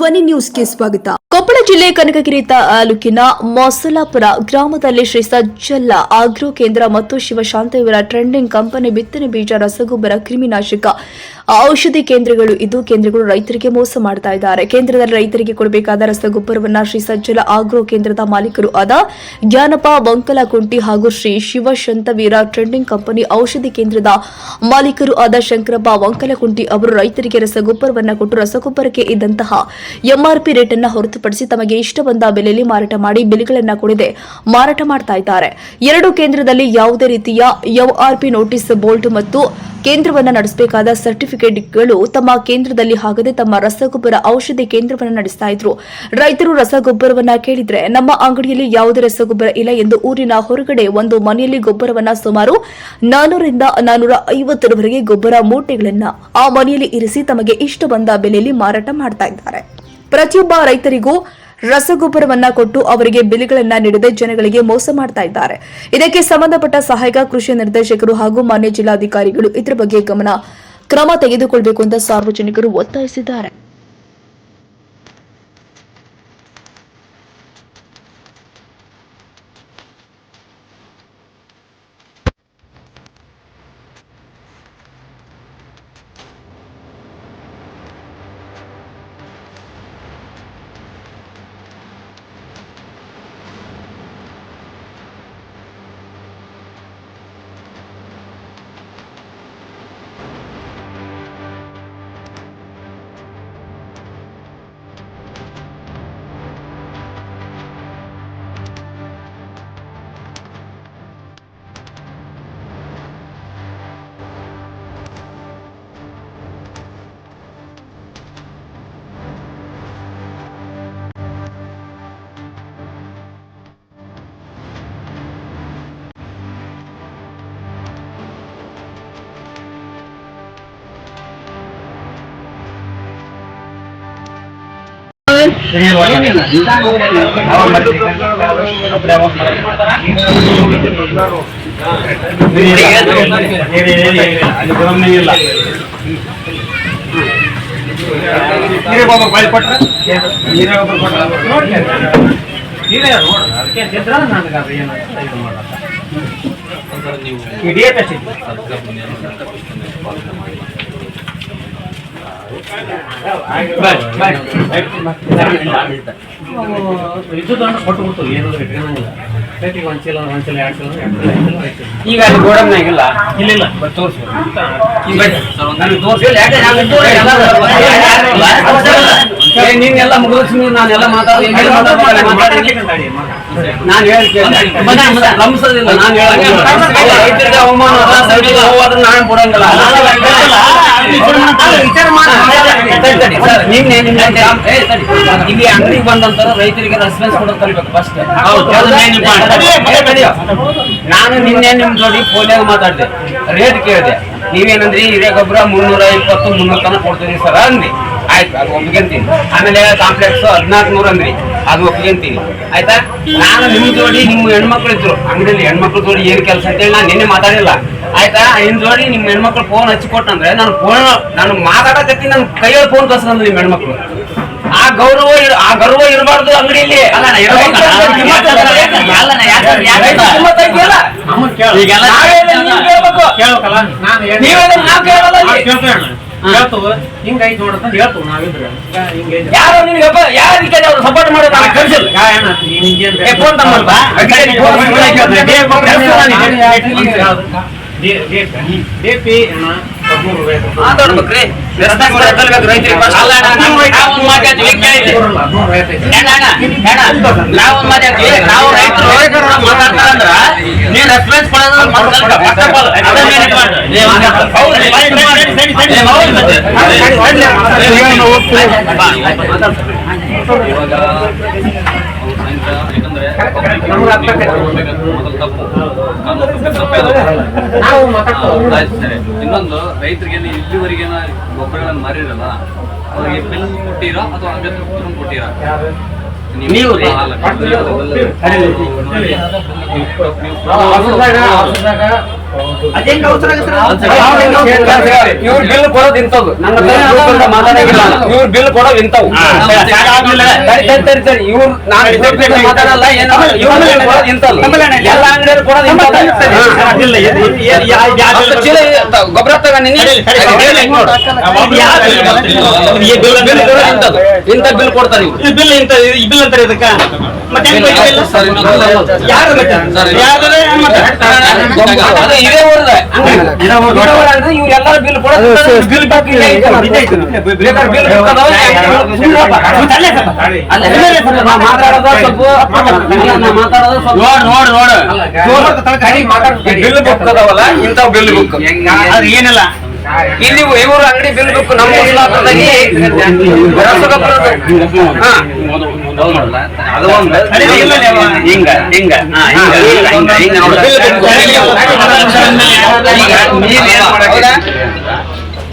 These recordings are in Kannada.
ಧ್ವನಿ ನ್ಯೂಸ್ಗೆ ಸ್ವಾಗತ. ಕೊಪ್ಪಳ ಜಿಲ್ಲೆ ಕನಕಗಿರಿ ತಾಲೂಕಿನ ಮೊಸಲಾಪುರ ಗ್ರಾಮದಲ್ಲಿ ಶ್ರೀ ಸಜ್ಜಲ್ಲ ಆಗ್ರೋ ಕೇಂದ್ರ ಮತ್ತು ಶಿವಶಾಂತ ಇವರ ಟ್ರೆಂಡಿಂಗ್ ಕಂಪನಿ ಬಿತ್ತನೆ ಬೀಜ ರಸಗೊಬ್ಬರ ಕ್ರಿಮಿನಾಶಕ ಔಷಧಿ ಕೇಂದ್ರಗಳು ಇದು ಕೇಂದ್ರಗಳು ರೈತರಿಗೆ ಮೋಸ ಮಾಡ್ತಾ ಇದ್ದಾರೆ. ಕೇಂದ್ರದಲ್ಲಿ ರೈತರಿಗೆ ಕೊಡಬೇಕಾದ ರಸಗೊಬ್ಬರವನ್ನ ಶ್ರೀ ಸಜ್ಜಲ ಆಗ್ರೋ ಕೇಂದ್ರದ ಮಾಲೀಕರು ಆದ ಜ್ಞಾನಪ್ಪ ಬಂಕಲಕುಂಟಿ ಹಾಗೂ ಶ್ರೀ ಶಿವಶಂತವೀರ ಟ್ರೆಂಡಿಂಗ್ ಕಂಪನಿ ಔಷಧಿ ಕೇಂದ್ರದ ಮಾಲೀಕರು ಆದ ಶಂಕರಪ್ಪ ವಂಕಲಕುಂಟಿ ಅವರು ರೈತರಿಗೆ ರಸಗೊಬ್ಬರವನ್ನ ಕೊಟ್ಟು ರಸಗೊಬ್ಬರಕ್ಕೆ ಇದ್ದಂತಹ ಎಂಆರ್ಪಿ ರೇಟ್ ಅನ್ನ ಹೊರತುಪಡಿಸಿ ತಮಗೆ ಇಷ್ಟ ಬಂದ ಬೆಲೆಯಲ್ಲಿ ಮಾರಾಟ ಮಾಡಿ ಬೆಲೆಗಳನ್ನ ಕೊಡದೆ ಮಾರಾಟ ಮಾಡ್ತಾ ಇದ್ದಾರೆ. ಎರಡು ಕೇಂದ್ರದಲ್ಲಿ ಯಾವುದೇ ರೀತಿಯ ಎಂಆರ್ಪಿ ನೋಟಿಸ್, ಬೋಲ್ಟ್ ಮತ್ತು ಕೇಂದ್ರವನ್ನ ನಡೆಸಬೇಕಾದ ಸರ್ಟಿಫಿಕೇಟ್ಗಳು ತಮ್ಮ ಕೇಂದ್ರದಲ್ಲಿ ಹಾಗದೆ ತಮ್ಮ ರಸಗೊಬ್ಬರ ಔಷಧಿ ಕೇಂದ್ರವನ್ನ ನಡೆಸ್ತಾ ಇದ್ರು. ರೈತರು ರಸಗೊಬ್ಬರವನ್ನ ಕೇಳಿದ್ರೆ ನಮ್ಮ ಅಂಗಡಿಯಲ್ಲಿ ಯಾವುದೇ ರಸಗೊಬ್ಬರ ಇಲ್ಲ ಎಂದು ಊರಿನ ಹೊರಗಡೆ ಒಂದು ಮನೆಯಲ್ಲಿ ಗೊಬ್ಬರವನ್ನ ಸುಮಾರು ನಾನೂರಿಂದ ನಾನೂರ ಐವತ್ತರವರೆಗೆ ಗೊಬ್ಬರ ಮೂಟೆಗಳನ್ನ ಆ ಮನೆಯಲ್ಲಿ ಇರಿಸಿ ತಮಗೆ ಇಷ್ಟ ಬಂದ ಬೆಲೆಯಲ್ಲಿ ಮಾರಾಟ ಮಾಡ್ತಾ ಇದ್ದಾರೆ. ಪ್ರತಿಯೊಬ್ಬ ರೈತರಿಗೂ ರಸಗೊಬ್ಬರವನ್ನ ಕೊಟ್ಟು ಅವರಿಗೆ ಬೆಲೆಗಳನ್ನ ನೀಡದೆ ಜನಗಳಿಗೆ ಮೋಸ ಮಾಡ್ತಾ ಇದ್ದಾರೆ. ಇದಕ್ಕೆ ಸಂಬಂಧಪಟ್ಟ ಸಹಾಯಕ ಕೃಷಿ ನಿರ್ದೇಶಕರು ಹಾಗೂ ಮಾನ್ಯ ಜಿಲ್ಲಾಧಿಕಾರಿಗಳು ಇದರ ಬಗ್ಗೆ ಗಮನ ಕ್ರಮ ತೆಗೆದುಕೊಳ್ಳಬೇಕು ಅಂತ ಸಾರ್ವಜನಿಕರು ಒತ್ತಾಯಿಸಿದ್ದಾರೆ. ವಿದ್ಯುತ್ ಕೊಟ್ಟು ಬಿಟ್ಟು ಏನಾದ್ರು ಇಟ್ಕೊಳ್ಳಂಗಿಲ್ಲ ರೇಟಿಗೆ ಒಂದು ಚೀಲ ಒಂದು ಚೀಲ ಎರಡು ಚೀಲ ಎರಡು ಚೀಲ ಐದು ಚೀಲ ಐದು ಚೀಲ ಈಗ ಅಲ್ಲಿ ಗೋಡಮ್ನಾಗಿಲ್ಲ ಇಲ್ಲ ತೋರ್ಸು. ನನಗೆ ನೀನೆಲ್ಲ ಮುಗಿಸ್ ನಾನೆಲ್ಲ ಮಾತಾಡಿ ನಾನು ಹೇಳ್ತೇನೆ ನಾನು ಅವಮಾನ ನಾನು ಬಿಡಂಗಿಲ್ಲ ಇಲ್ಲಿ ಅಂಗಡಿಗೆ ಬಂದಂತರ ರೈತರಿಗೆ ರೆಸ್ಪಾನ್ಸ್ ಕೊಡೋದು ಕಲಿಬೇಕು ಫಸ್ಟ್ ನಾನು ನಿನ್ನೆ ನಿಮ್ ಜೋಡಿ ಫೋನ್ಯಾಗ ಮಾತಾಡಿದೆ ರೇಟ್ ಕೇಳಿದೆ ನೀವೇನಂದ್ರಿ ಹಿರಿಯ ಗೊಬ್ಬರ ಮುನ್ನೂರ ಇಪ್ಪತ್ತು ಮುನ್ನೂರ ತನಕ ಕೊಡ್ತೀನಿ ಸರ್ ಅಂದ್ರಿ ಆಯ್ತು? ಅದು ಒಪ್ಕೊಂತೀನಿ ಆಮೇಲೆ ಕಾಂಪ್ಲೆಕ್ಸ್ ಹದಿನಾಲ್ಕು ನೂರ ಅಂದ್ರಿ ಅದು ಒಪ್ಕೊಂತೀನಿ ಆಯ್ತಾ ನಾನು ನಿಮ್ ಜೋಡಿ, ನಿಮ್ಮ ಹೆಣ್ಮಕ್ಳು ಇದ್ರು. ಅಂಗಡಿಯಲ್ಲಿ ಹೆಣ್ಮಕ್ಳು ಜೋಡಿ ಏನ್ ಕೆಲಸ ಅಂತೇಳಿ ನಾನು ನಿನ್ನೆ ಮಾತಾಡಿಲ್ಲ. ಆಯ್ತಾ? ನಿಮ್ ಜೋಡಿ ನಿಮ್ ಹೆಣ್ಮಕ್ಳು ಫೋನ್ ಹಚ್ಚಿ ಕೊಟ್ಟಂದ್ರೆ ನಾನು ಫೋನ್ ನಾನು ಮಾತಾಡಕತ್ತಿ ನನ್ ಕೈಯಲ್ಲಿ ಫೋನ್ ಕಳ್ಸ್ಕೊಂಡು ನಿಮ್ ಹೆಣ್ಮಕ್ಳು. ಆ ಗೌರವ ಆ ಗೌರವ ಇರಬಾರ್ದು ಅಂಗಡಿಯಲ್ಲಿ. ಹಿಂಗೈತ್ ನೋಡತ್ತ ಹೇಳ್ತು ನಾವಿದ್ರೆ. ಯಾರು ನಿನಗೆ ಯಾರಿಗೆ ಅವ್ರು ಸಪೋರ್ಟ್ ಮಾಡೋದು ನಾನು. ಫೋನ್. ಅಡ್ಡಿಲ್ಲ, ಫೋನ್ ಮಾತಾಡ್ಬೇಕ್ರಿ ರೆಸ್ಪಾನ್ಸ್ ಕೊಡೋದ್ ಕಲಿಬೇಕು ರೈತರಿಗೆ first. ಅಲ್ಲ ಅಣ್ಣ, ನಾವು ನಾವು ಒಂದ್ ಮಾತಾಡ್ತೀವಿ, ಕೇಳಿದ್ದೆ. ಅಣ್ಣ, ಅಣ್ಣ, ಅಣ್ಣ, ನಾವು ಇನ್ನೊಂದು ರೈತರಿಗೆ ಇಲ್ಲಿವರೆಗೆ ಗೊಬ್ಬರಗಳನ್ನ ಮಾರಿರಲ್ಲ ಅವ್ರಿಗೆ ಬಿಲ್ ಕೊಟ್ಟಿರೋ ಅಥವಾ ಅಂಗಡಿ ಕೊಟ್ಟಿರಾ. ನೀವು- ಇವ್ರ ಬಿಲ್ ಕೊಡೋದು ಇಂಥದ್ದು. ಮಾತಾಡಂಗಿಲ್ಲ ಇವ್ರ ಬಿಲ್ ಕೊಡೋದು ಇಂಥವು. ಸರಿ ಸರಿ. ಸರಿ ಸರಿ ಇವ್ರು ನಾನು ಮಾತಾಡಲ್ಲ ಎಲ್ಲ ಕೊಡೋದು ಚೀಲ ಗೊಬ್ಬರ ತಗೊಂಡಿನಿ ಬಿಲ್ ಇಂಥ ಕೊಡ್ತಾರೆ ಬಿಲ್ ಇಂತ ಬಿಲ್ ಅಂತಾರೆ ಇದಕ್ಕ. ಮತ್ತೆ. ಯಾರು ಇದೇ ಊರ್ದ ಬಿಲ್ ಬಿಲ್ ಮಾತಾಡೋದು ಸ್ವಲ್ಪ ಮಾತಾಡೋದು ನೋಡ್ ನೋಡ್ ಬಿಲ್ ಬುಕ್ ಅದಾವಲ್ಲ ಇಂಥವ್ ಬಿಲ್ ಬುಕ್ ಅದು ಏನಿಲ್ಲ ಇಲ್ಲಿ ಇವರು ಅಂಗಡಿ ಬಿಲ್ ಬುಕ್ ನಮ್ಮ. ಹಿಂಗ ಹಿಂಗ ಹಿಂಗ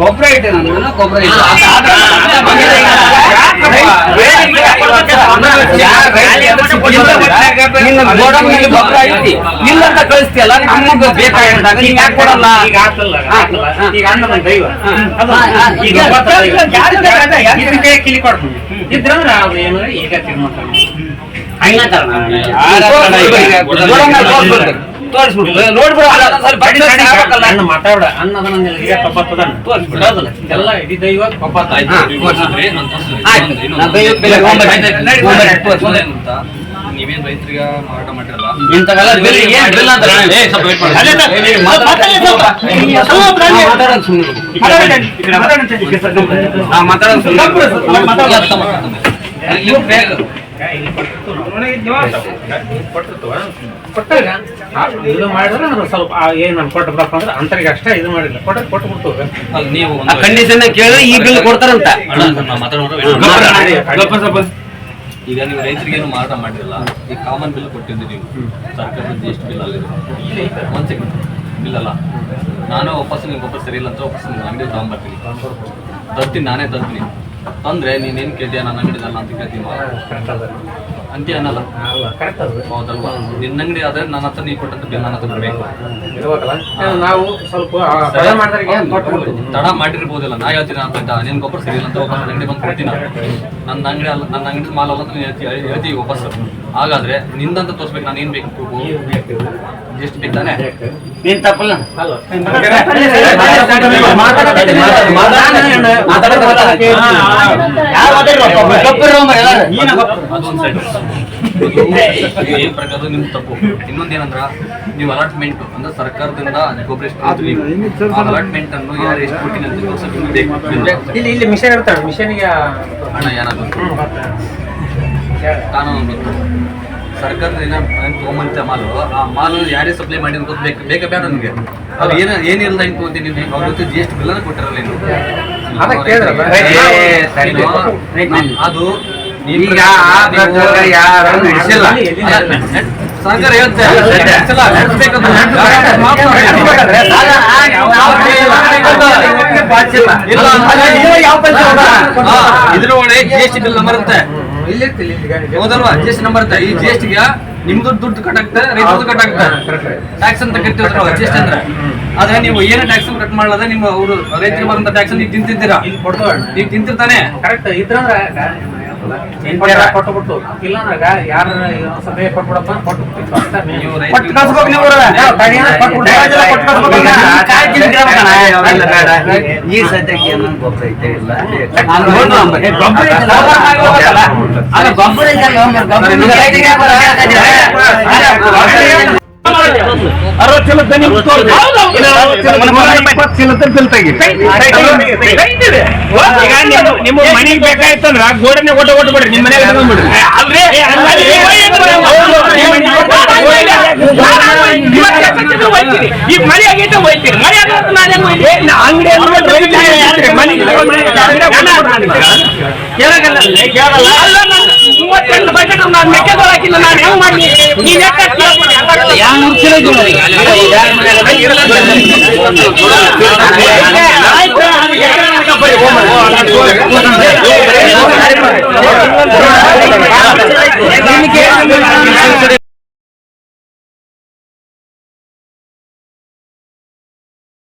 ಗೊಬ್ಬರ ಇಟ್ಟೆ ನಾನು ಗೊಬ್ಬರ ಗೊಬ್ಬರ ಐತಿ ಇಲ್ಲ ಅಂತ ಕಳಿಸ್ತೀಯಲ್ಲ ನಮಗ್ ಬೇಕಾಗಿದ್ದಾಗ ನೀವ್ ಯಾಕೆ ಕೊಡಲ್ಲ ಈಗ. ಈಗ ಅಣ್ಣ ದೈವ ಇದಕ್ಕೆ ಕಿಲಿ ಕೊಡ್ತೀನಿ ಇದ್ರಂದ್ರೆ ಅವ್ರು ಏನಂದ್ರೆ ಈಗ ತೀರ್ಮಾನ ತೋರಿಸ್ಬಿಡು. ನೋಡ್ಬಿಡು ಆಗ್ಬೇಕಲ್ಲ. ಮಾತಾಡ. ಅನ್ನದ ನನ್ನ ಈಗ ತಪ್ಪತ್ತದ ತೋರಿಸ್ಬಿಡು. ಹೌದಲ್ಲ? ಎಲ್ಲ ಇಡೀ ದೈವ ಕೊಪ್ಪತ್ತ ಆಯ್ತು, ತೋರಿಸಿದ್ರಿ, ನಾನು ತೋರಿಸಿದ್ರಿ. ಬೆಲೆ? ನೀವೇನ್ ರೈತರಿಗೆ ಮಾರಾಟ ಮಾಡಿರಲ್ಲ? ಬಿಲ್ ಏನ್ ಅಂತ ಏ, ಸ್ವಲ್ಪ ವೇಟ್ ಮಾಡಿ. ಅಲ್ಲೇ ಮಾತಾಡು. ಸ್ವಲ್ಪ. ಇದು ಮಾಡಿದ್ರೆ ಸ್ವಲ್ಪ ಆ ಏನ್ ನಾನು ಕೊಟ್ಟಿರ್ಬೇಕು ಅಂದ್ರೆ ಅಂತರಿಗೆ ಅಷ್ಟೇ ಇದು ಮಾಡಿಲ್ಲ. ಕೊಟ್ಟು ನೀವು ಕಂಡೀಷನ್ ಕೇಳಿದ್ರೆ ಈ ಬಿಲ್ ಕೊಡ್ತಾರಂತ. ಈಗ ನೀವು ರೈತರಿಗೆ ಏನು ಮಾರಾಟ ಮಾಡಿರಲ್ಲ ಈ ಕಾಮನ್ ಬಿಲ್ ಕೊಟ್ಟಿದ್ರಿ ನೀವು. ಸರ್ಕಾರದ ಬಿಲ್ ಅಲ್ಲಿ. ಒಂದ್ ಸೆಕೆಂಡ್ ಬಿಲ್ ಅಲ್ಲ. ನಾನು ವಾಪಸ್ ನಿಮ್ಗೆ ಗೊಬ್ಬರ ಸರಿ ಇಲ್ಲ ಅಂತ ವಾಪಸ್ ಅಂಗಡಿ ತಗೊಂಡ್ಬರ್ತೀನಿ ತರ್ತೀನಿ ನಾನೇ ತರ್ತೀನಿ. ತಂದ್ರೆ ಏನ್ ಕೇಳ್ತೀಯ? ನನ್ನ ಅಂಗಡಿದಲ್ಲ ಅಂತ ಕೇಳ್ತೀನಿ. ಕರೆಕ್ಟ್ ಅದ. ಅಂತೀಯ ಅನ್ನಲ್ಲ ಅಲ್ಲ ಕರೆಕ್ಟ್ ಅದ. ಹೌದಲ್ವಾ? ನಿನ್ನ ಅಂಗಡಿ ಆದ್ರೆ ನನ್ನ ಹತ್ರ ನೀ ಕೊಟ್ಟಂತ ಬಿಲ್ ನನ್ನ ಹತ್ರ ಬರಬೇಕು ಇರ್ಬೇಕಲ್ಲ. ನಾವು ಸ್ವಲ್ಪ ತಡ ಬಿಡ್ತೀವಿ ತಡ ಮಾಡಿರ್ಬೋದಿಲ್ಲ. ನಾ ಹೇಳ್ತೀನಿ ಅಂತ ನಿನ್ ಗೊಬ್ಬರ ಸರಿ ಇಲ್ಲ ಅಂತ ವಾಪಸ್ ಅಂಗಡಿ ಬಂದು ಕೊಡ್ತೀನಿ? ನಾನು. ನನ್ನ ಅಂಗಡಿ ಅಲ್ಲ ನನ್ನ ಅಂಗಡಿ ಮಾಲ್ ಅಲ್ಲ ಅಂತ ನೀನ್ ಹೇಳ್ತಿ ಹೇಳ್ತೀವಿ ವಾಪಸ್ ಹಾಗಾದ್ರೆ ನಿಂದಂತ ತೋರ್ಸ್ಬೇಕು ನಾನು ಏನ್ ಬೇಕು? ಎಷ್ಟು ಬೇಕು ತಾನೆ? ನೀನ್ ತಪ್ಪಲ್ಲ ಅದೊಂದ್ ಸೈಡ್ ಏನ್ ಪ್ರಕಾರ ನಿಮ್ ತಪ್ಪು? ಇನ್ನೊಂದೇನಂದ್ರ ನೀವು ಅಲಾಟ್ಮೆಂಟ್ ಅಂದ್ರೆ ಸರ್ಕಾರದಿಂದ ಆ ಅಲಾಟ್ಮೆಂಟ್ ಅನ್ನು ಯಾರು ಎಷ್ಟು ಕೊಟ್ಟಿನಿ ಅಂತ ತೋರ್ಸಕ್ಕೆ ಇಲ್ಲಿ ಇಲ್ಲಿ ಮಿಷನ್ ಇರ್ತಾಳೆ. ಮಿಷನ್ಗೆ ಹಣ ಏನಾಗುತ್ತೆ ಕಾನೂನು ಗೊತ್ತು ಸರ್ಕಾರದಿಂದ ಏನ್ ತೊಗೊಂಬಂತ ಮಾಲು? ಆ ಮಾಲು ಯಾರೇ ಸಪ್ಲೈ ಮಾಡಿ ಅಂತ ಬೇಕು ಬೇಕಾ ಬೇಡ ನನಗೆ. ಅದು ಏನ ಏನಿಲ್ಲ ಅಂತ ತೊಗೊಂತೀನಿ ನೀವು ಅವ್ರ ಜೊತೆ ಜಿ ಎಸ್ ಟಿ ಬಿಲ್ ಕೊಟ್ಟಿರಲ್ಲ ನೀನು ಅದು ಈಗ ಯಾರು ನಡೆಸಿಲ್ಲ. ಸರ್ಕಾರ ಹೇಳ್ತೆ ನಡೆಸಲ್ಲ, ನಡೆಸ್ಬೇಕಂತ ಇಲ್ಲ ಹಾ, ಇದ್ರ ಒಳಗೆ G S T bill number ಇರುತ್ತೆ. ಹೌದಲ್ವಾ? ಜಿ ಎಸ್ ಟಿ ನಂಬರ್ ಇರುತ್ತೆ. ಈ ಜಿ ಎಸ್ ಟಿಗೆ ನಿಮ್ದು ದುಡ್ಡು ಕಟ್ಟಾಗ್ತದೆ ರೈತರದ್ದು ಕಟ್ಟಾಗ್ತದೆ ಟ್ಯಾಕ್ಸ್ ಅಂತ ಕಟ್ಟಿರ್ತಾರ ಜಿ ಎಸ್ ಟಿ ಅಂದ್ರೆ? ಆದ್ರೆ ನೀವು ಏನು ಟ್ಯಾಕ್ಸ್ ಕಟ್ ಮಾಡಲಾದ ನಿಮ್ಮ ಅವರು ರೈತರಿಗೆ ಬರುವಂತ ಟ್ಯಾಕ್ಸ್ ನೀವು ತಿಂತಿದ್ದೀರಾ? ನೀವು ತಿಂತಿರ್ತಾನೆ? ಕರೆಕ್ಟ್ ಇದ್ರಂದ್ರ ಇಲ್ಲ ಯಾರ ಸಭೆ ಕೊಟ್ಬಿಡಪ್ಪ ಕೊಟ್ಟು ಕಳ್ಸ್ಬೇಕು ನೀವು. ಈ ಸದ್ಯಕ್ಕೆ ಏನೋ ಗೊಬ್ಬರ ಐತೆ ಇಲ್ಲ ಗೊಬ್ಬರ ಗೊಬ್ಬರ ಆಗಿ ನಿಮ್ಮ ಮನೆಗೆ ಬೇಕಾಯ್ತಂದ್ರ ಗೋಡನೆ ಕೊಟ್ಟು ಕೊಟ್ಟು ಬಿಡ್ರಿ ನಿಮ್ಮ ಮನೆಗೆ ಈ ಮನೆ ಆಗೈತೆ ಹೋಯ್ತೀರಿ ಮನೆ ಆಗೈತೆ ನಾನು ಅಂಗಡಿ ಅಂಗಡಿ ಮನೆಗೆ ಕೇಳಲ್ಲ ಅಲ್ಲ ನಾನು ಮೂವತ್ತೆಂಟು ಬಕೆಟ್ ನಾನು ಮೆಕ್ಕೆಜೋಳ ಹಾಕಿಲ್ಲ ನಾನು ಹೆಂಗ್ ಮಾಡಿ ನೀನ್ ಎಷ್ಟ ಕೇಳ್ಕೊಡಿ ಯಾವ ನೂರು